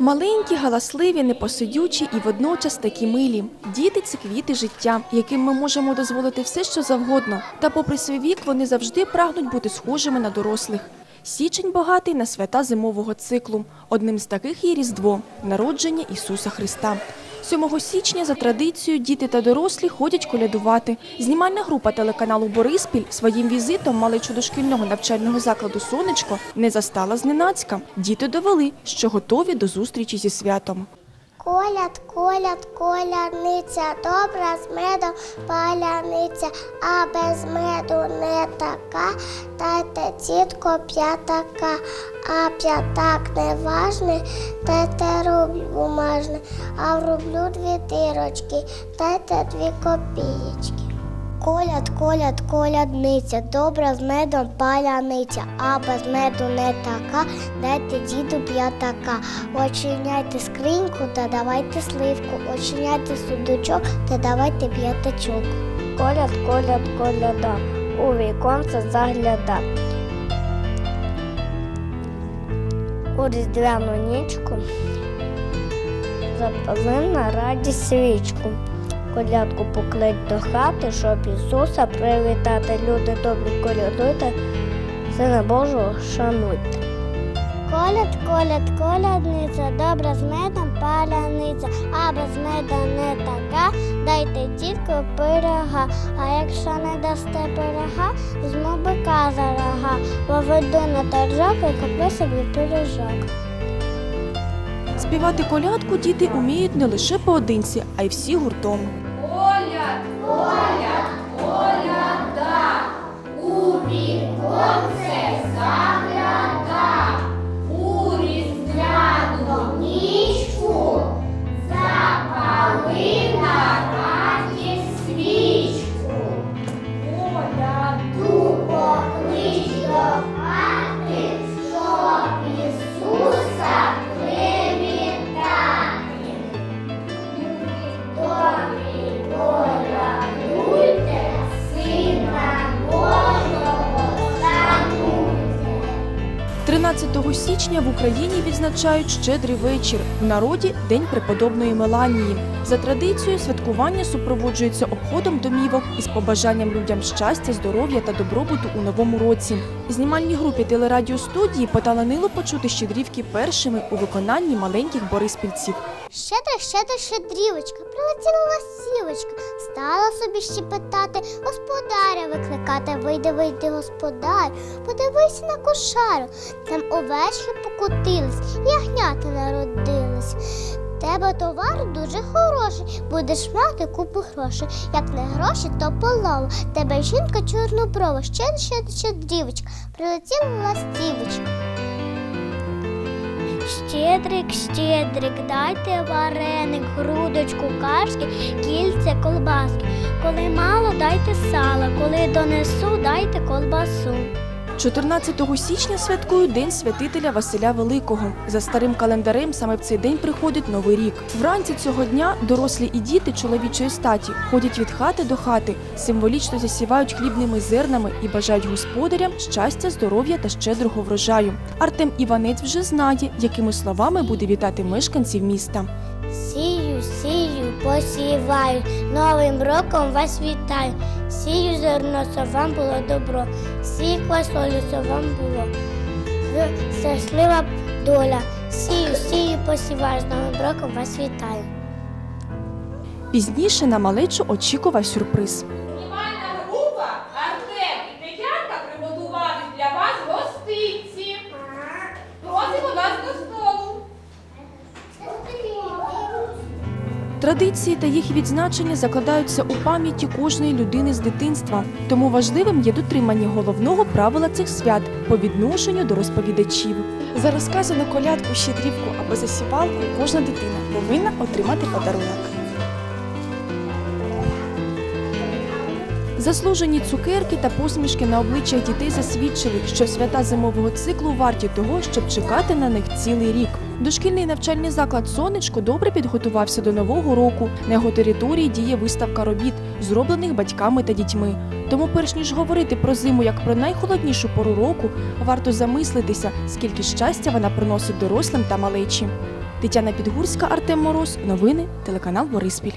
Маленькі, галасливі, непосидючі і водночас такі милі. Діти це квіти життя, яким ми можемо дозволити все, що завгодно. Та, попри свій вік, вони завжди прагнуть бути схожими на дорослих. Січень багатий на свята зимового циклу. Одним з таких є Різдво народження Ісуса Христа. 7 січня за традицією діти та дорослі ходять колядувати. Знімальна група телеканалу Бориспіль своїм візитом малечу дошкільного навчального закладу Сонечко не застала зненацька. Діти довели, що готові до зустрічі зі святом. Коляд, коляд, коляниця, добра з медом паляниця, а без меду не така, дайте тітко п'ятака, а п'ятак не важний, дайте рубль бумажний, а в рублю дві дирочки, дайте дві копієчки. Коляд, коляд, колядниця, добра з медом паляниця, а без меду не така, дайте діду п'ятака. Очиняйте скриньку та давайте сливку, очиняйте сундучок та давайте п'ятачок. Коляд, коляд, коляда, у віконце загляда. У різдвяну нічку запали на раді свічку. Колядку поклить до хати, щоб Ісуса привітати. Люди добрі колядуйте, Сина Божого шануйте. Коляд, коляд, колядниця, добра з медом паляниця, а без меда не така, дайте дітку пирога, а якщо не дасте пирога, візьму бика за рога, поведу на торжок і куплю собі пиріжок. Співати колядку діти уміють не лише поодинці, а й всі гуртом. Коляд, коляд, коляда, у віконце загляда, 13 січня в Україні відзначають щедрий вечір. В народі День преподобної Меланії. За традицією, святкування супроводжується обходом домівок із побажанням людям щастя, здоров'я та добробуту у новому році. Знімальній групі телерадіостудії поталанило почути щедрівки першими у виконанні маленьких бориспільців. Щедра, щедра, щедрівочка, прилетіла ластівочка, стала собі щепетати, господаря викликати, вийди, вийди, господар, подивися на кошару, там овечки покотились, ягнята народились. Тебе товар дуже хороший, будеш мати купу грошей. Як не гроші, то полова. Тебе жінка чорноброва, щедра, щедра, щедрівочка, прилетіла ластівочка. Щедрик, щедрик, дайте вареник, грудочку кашки, кільце, колбаски. Коли мало, дайте сала, коли донесу, дайте колбасу. 14 січня святкують День святителя Василя Великого. За старим календарем саме в цей день приходить новий рік. Вранці цього дня дорослі і діти чоловічої статі ходять від хати до хати, символічно засівають хлібними зернами і бажають господарям щастя, здоров'я та щедрого врожаю. Артем Іванець вже знає, якими словами буде вітати мешканців міста. Сію, сію, посіваю, новим роком вас вітаю. Сію зерно, щоб вам було добро, сію сонце вам було. Ви щаслива доля. Сію, сію, посіваю, з новим роком вас вітаю. Пізніше на малечу очікував сюрприз. Традиції та їх відзначення закладаються у пам'яті кожної людини з дитинства. Тому важливим є дотримання головного правила цих свят по відношенню до розповідачів. За розказану колядку, щедрівку або засівалку кожна дитина повинна отримати подарунок. Заслужені цукерки та посмішки на обличчях дітей засвідчили, що свята зимового циклу варті того, щоб чекати на них цілий рік. Дошкільний навчальний заклад Сонечко добре підготувався до нового року. На його території діє виставка робіт, зроблених батьками та дітьми. Тому, перш ніж говорити про зиму як про найхолоднішу пору року, варто замислитися, скільки щастя вона приносить дорослим та малечі. Тетяна Підгурська, Артем Мороз. Новини, телеканал Бориспіль.